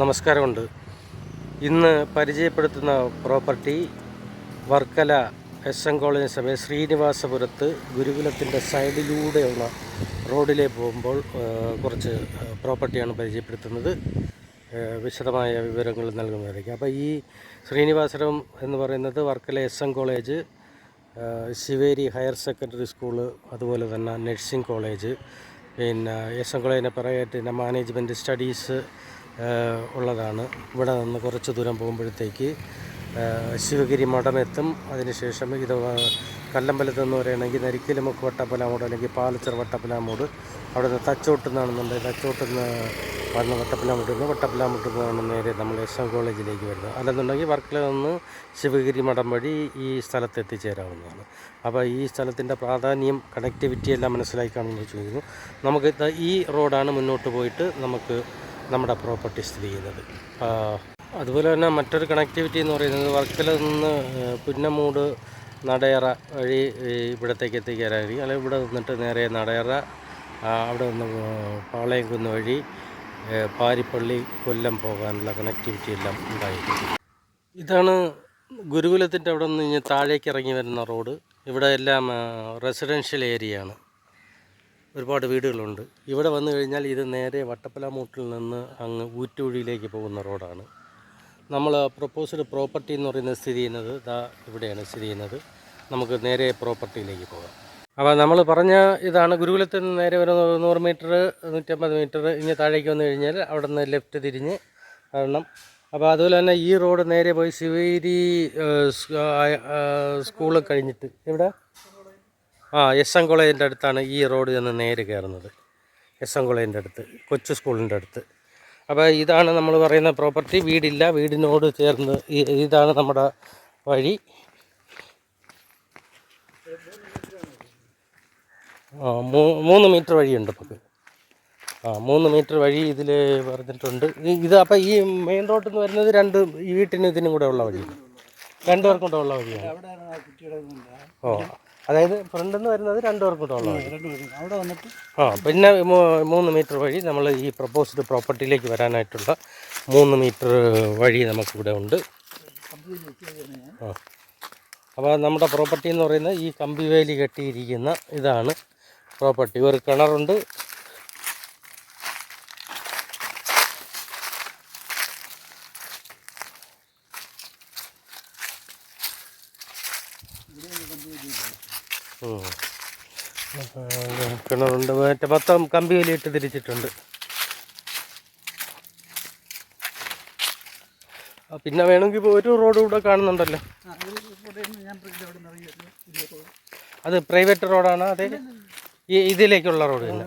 നമസ്കാരമുണ്ട്. ഇന്ന് പരിചയപ്പെടുത്തുന്ന property Varkala S N college സമയം ശ്രീനിവാസപുരത്ത് ഗുരുകുലത്തിന്റെ സൈഡിലൂടെയുള്ള റോഡിലേ പോകുമ്പോൾ കുറച്ച് പ്രോപ്പർട്ടിയാണ് പരിചയപ്പെടുത്തുന്നത്. വിശദമായ വിവരങ്ങൾ നൽകുന്നതായിരിക്കും. അപ്പോൾ ഈ ശ്രീനിവാസരം എന്ന് പറയുന്നത് വർക്കല എസ് എൻ കോളേജ് ശിവേരി ഹയർ സെക്കൻഡറി സ്കൂൾ അതുപോലെ തന്നെ നഴ്സിംഗ് കോളേജ് പിന്നെ എസ് എൻ കോളേജിനെ പറയായിട്ട് മാനേജ്മെന്റ് സ്റ്റഡീസ് ഉള്ളതാണ്. ഇവിടെ നിന്ന് കുറച്ച് ദൂരം പോകുമ്പോഴത്തേക്ക് ശിവഗിരി മഠം എത്തും. അതിനുശേഷം ഇത് കല്ലമ്പലത്ത് എന്ന് പറയുകയാണെങ്കിൽ നരിക്കലുമുക്ക് വട്ടപ്പലാമൂട് അല്ലെങ്കിൽ പാലച്ചർ വട്ടപ്പലാമൂട് അവിടെ നിന്ന് തച്ചോട്ട് നിന്നാണെന്നുണ്ടെങ്കിൽ തച്ചോട്ട് നിന്ന് വന്ന് വട്ടപ്പലാമൂട് നിന്ന് വട്ടപ്പലാമൂട്ട് നിന്നാണ് നേരെ നമ്മൾ എസ് എം കോളേജിലേക്ക് വരുന്നത് അല്ലെന്നുണ്ടെങ്കിൽ വർക്കിൽ നിന്ന് ശിവഗിരി മഠം വഴി ഈ സ്ഥലത്ത് എത്തിച്ചേരാവുന്നതാണ്. അപ്പോൾ ഈ സ്ഥലത്തിന്റെ പ്രാധാന്യം കണക്ടിവിറ്റി എല്ലാം മനസ്സിലാക്കി ചോദിക്കുന്നു. നമുക്ക് ഈ റോഡാണ് മുന്നോട്ട് പോയിട്ട് നമുക്ക് നമ്മുടെ പ്രോപ്പർട്ടി സ്ഥിതി ചെയ്യുന്നത്. അതുപോലെ തന്നെ മറ്റൊരു കണക്ടിവിറ്റി എന്ന് പറയുന്നത് വർക്കല നിന്ന് പുന്നമൂട് നടയറ വഴി ഇവിടത്തേക്ക് എത്തിക്കാനായിരിക്കും അല്ലെങ്കിൽ ഇവിടെ നിന്നിട്ട് നേരെ നടയറ അവിടെ നിന്ന് പാളയംകുന്ന് വഴി പാരിപ്പള്ളി കൊല്ലം പോകാനുള്ള കണക്ടിവിറ്റി എല്ലാം ഉണ്ടായിരിക്കും. ഇതാണ് ഗുരുകുലത്തിന്റെ അവിടെ നിന്ന് താഴേക്ക് ഇറങ്ങി വരുന്ന റോഡ് ഇവിടെ എല്ലാം റെസിഡൻഷ്യൽ ഏരിയയാണ് ഒരുപാട് വീടുകളുണ്ട്. ഇവിടെ വന്നു കഴിഞ്ഞാൽ ഇത് നേരെ വട്ടപ്പലാമൂട്ടിൽ നിന്ന് അങ്ങ് ഊറ്റുവഴിയിലേക്ക് പോകുന്ന റോഡാണ്. നമ്മൾ പ്രൊപ്പോസ്ഡ് പ്രോപ്പർട്ടി എന്ന് പറയുന്നത് സ്ഥിതി ചെയ്യുന്നത് ദാ ഇവിടെയാണ് സ്ഥിതി ചെയ്യുന്നത്. നമുക്ക് നേരെ പ്രോപ്പർട്ടിയിലേക്ക് പോകാം. അപ്പോൾ നമ്മൾ പറഞ്ഞ ഇതാണ് ഗുരുകുലത്തിൽ നിന്ന് നേരെ ഒരു നൂറ് മീറ്റർ നൂറ്റമ്പത് മീറ്റർ ഇങ്ങനെ താഴേക്ക് വന്നു കഴിഞ്ഞാൽ അവിടെ നിന്ന് ലെഫ്റ്റ് തിരിഞ്ഞ് വരണം. അപ്പോൾ അതുപോലെ തന്നെ ഈ റോഡ് നേരെ പോയി ശിവേരി സ്കൂൾ കഴിഞ്ഞിട്ട്. എവിടെ? ആ എസ് എൻ കോളേജിന്റെ അടുത്താണ് ഈ റോഡ് ചെന്ന് നേരെ കയറുന്നത്. എസ് എൻ കോളേജിന്റെ അടുത്ത് കൊച്ചു സ്കൂളിന്റെ അടുത്ത്. അപ്പോൾ ഇതാണ് നമ്മൾ പറയുന്ന പ്രോപ്പർട്ടി. വീടില്ല വീടിനോട് ചേർന്ന് ഇതാണ് നമ്മുടെ വഴി. ആ മൂന്ന് മീറ്റർ വഴിയുണ്ട് നമുക്ക്. ആ മൂന്ന് മീറ്റർ വഴി ഇതിൽ പറഞ്ഞിട്ടുണ്ട്. ഇത് അപ്പോൾ ഈ മെയിൻ റോഡിൽ നിന്ന് വരുന്നത് രണ്ട് ഈ വീട്ടിനും ഇതിനും കൂടെ ഉള്ള വഴിയാണ്. രണ്ടുപേർക്കും കൂടെ ഉള്ള വഴിയാണ്. ഓ. അതായത് ഫ്രണ്ടിൽ നിന്ന് വരുന്നത് രണ്ടു പേർക്കും തോന്നുന്നു അവിടെ വന്നിട്ട് ആ പിന്നെ മൂന്ന് മീറ്റർ വഴി നമ്മൾ ഈ പ്രപ്പോസ്ഡ് പ്രോപ്പർട്ടിയിലേക്ക് വരാനായിട്ടുള്ള മൂന്ന് മീറ്റർ വഴി നമുക്കിവിടെ ഉണ്ട്. ആ അപ്പോൾ നമ്മുടെ പ്രോപ്പർട്ടി എന്ന് പറയുന്നത് ഈ കമ്പി വേലി കെട്ടിയിരിക്കുന്ന ഇതാണ് പ്രോപ്പർട്ടി ഒരു കിണറുണ്ട് ഉം. ആ, കിണറുണ്ട്. മറ്റേ മൊത്തം കമ്പി വേലിയിട്ട് തിരിച്ചിട്ടുണ്ട്. പിന്നെ വേണമെങ്കിൽ ഇപ്പോൾ ഒരു റോഡ് കൂടെ കാണുന്നുണ്ടല്ലോ. അത് പ്രൈവറ്റ് റോഡാണ്. അതെ ഈ ഇതിലേക്കുള്ള റോഡ് തന്നെ.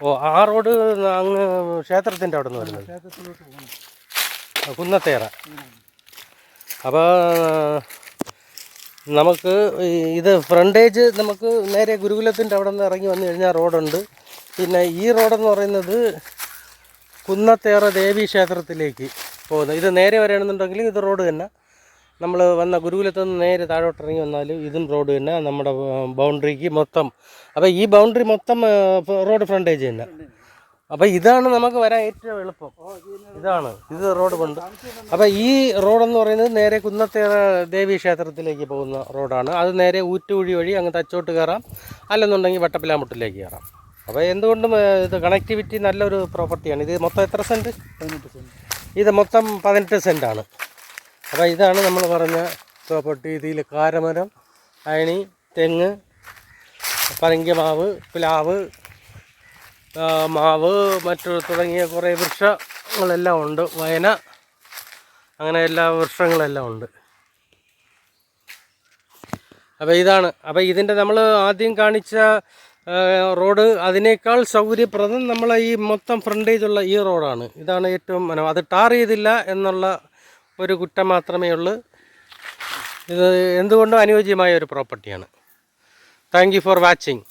ഓ ആ റോഡ് അങ്ങ് ക്ഷേത്രത്തിന്റെ അവിടെ നിന്ന് വരുന്നത് കുന്നത്തേറ. അപ്പോൾ നമുക്ക് ഇത് ഫ്രണ്ടേജ് നമുക്ക് നേരെ ഗുരുകുലത്തിന്റെ അവിടെ നിന്ന് ഇറങ്ങി വന്നു കഴിഞ്ഞാൽ റോഡുണ്ട്. പിന്നെ ഈ റോഡെന്ന് പറയുന്നത് കുന്നത്തേറ ദേവി ക്ഷേത്രത്തിലേക്ക് പോകുന്നത് ഇത് നേരെ വരികയാണെന്നുണ്ടെങ്കിൽ ഇത് റോഡ് തന്നെ. നമ്മൾ വന്ന ഗുരുകുലത്തു നിന്ന് നേരെ താഴോട്ട് ഇറങ്ങി വന്നാൽ ഇതും റോഡ് തന്നെ. നമ്മുടെ ബൗണ്ടറിക്ക് മൊത്തം. അപ്പോൾ ഈ ബൗണ്ടറി മൊത്തം റോഡ് ഫ്രണ്ടേജ് തന്നെ. അപ്പോൾ ഇതാണ് നമുക്ക് വരാൻ ഏറ്റവും എളുപ്പം. ഇതാണ്. ഇത് റോഡ് കൊണ്ട്. അപ്പോൾ ഈ റോഡ് എന്ന് പറയുന്നത് നേരെ കുന്നത്തേ ദേവി ക്ഷേത്രത്തിലേക്ക് പോകുന്ന റോഡാണ്. അത് നേരെ ഊറ്റുകുഴി വഴി അങ്ങ് തച്ചോട്ട് കയറാം. അല്ലെന്നുണ്ടെങ്കിൽ വട്ടപ്പിലാമുട്ടിലേക്ക് കയറാം. അപ്പോൾ എന്തുകൊണ്ടും ഇത് കണക്ടിവിറ്റി നല്ലൊരു പ്രോപ്പർട്ടിയാണ് ഇത് മൊത്തം എത്ര സെന്റ് സെന്റ് ഇത് മൊത്തം പതിനെട്ട് ആണ്. അപ്പോൾ ഇതാണ് നമ്മൾ പറഞ്ഞ പ്രോപ്പർട്ടി ഇതിൽ കാരമരം അയണി തെങ്ങ് പരങ്കിമാവ് പ്ലാവ് മാവ് മറ്റു തുടങ്ങിയ കുറേ വൃക്ഷങ്ങളെല്ലാം ഉണ്ട്. വയന അങ്ങനെ എല്ലാ വൃക്ഷങ്ങളെല്ലാം ഉണ്ട്. അപ്പോൾ ഇതാണ്. അപ്പോൾ ഇതിന്റെ നമ്മൾ ആദ്യം കാണിച്ച റോഡ് അതിനേക്കാൾ സൗകര്യപ്രദം നമ്മളെ ഈ മൊത്തം ഫ്രണ്ടേജുള്ള ഈ റോഡാണ്. ഇതാണ് ഏറ്റവും മനോ അത് ടാർ ചെയ്തില്ല എന്നുള്ള ഒരു കുറ്റം മാത്രമേ ഉള്ളൂ. ഇത് എന്തുകൊണ്ടും അനുയോജ്യമായ ഒരു പ്രോപ്പർട്ടിയാണ് താങ്ക് ഫോർ വാച്ചിങ്